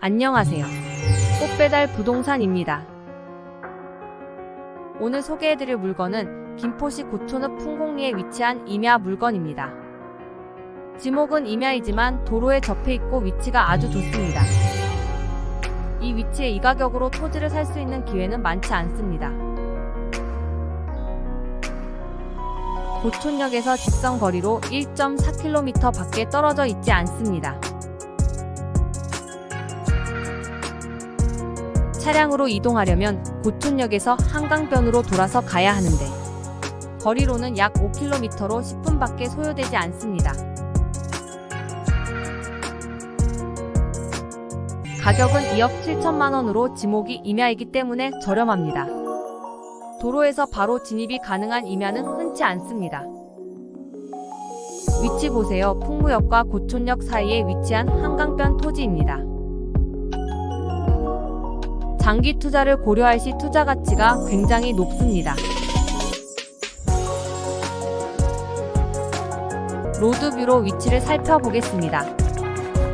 안녕하세요. 꽃배달 부동산입니다. 오늘 소개해드릴 물건은 김포시 고촌읍 풍곡리에 위치한 임야 물건입니다. 지목은 임야이지만 도로에 접해 있고 위치가 아주 좋습니다. 이 위치에 이 가격으로 토지를 살 수 있는 기회는 많지 않습니다. 고촌역에서 직선 거리로 1.4km 밖에 떨어져 있지 않습니다. 차량으로 이동하려면 고촌역에서 한강변으로 돌아서 가야 하는데 거리로는 약 5km로 10분밖에 소요되지 않습니다. 가격은 2억 7천만 원으로 지목이 임야이기 때문에 저렴합니다. 도로에서 바로 진입이 가능한 임야는 흔치 않습니다. 위치 보세요. 풍무역과 고촌역 사이에 위치한 한강변 토지입니다. 장기 투자를 고려할 시 투자 가치가 굉장히 높습니다. 로드뷰로 위치를 살펴보겠습니다.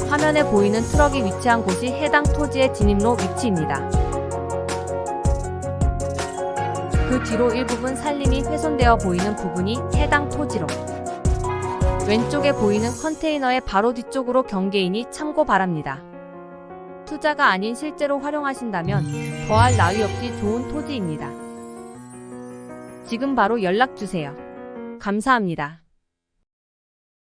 화면에 보이는 트럭이 위치한 곳이 해당 토지의 진입로 위치입니다. 그 뒤로 일부분 산림이 훼손되어 보이는 부분이 해당 토지로 왼쪽에 보이는 컨테이너의 바로 뒤쪽으로 경계이니 참고 바랍니다. 투자가 아닌 실제로 활용하신다면 더할 나위 없이 좋은 토지입니다. 지금 바로 연락 주세요. 감사합니다.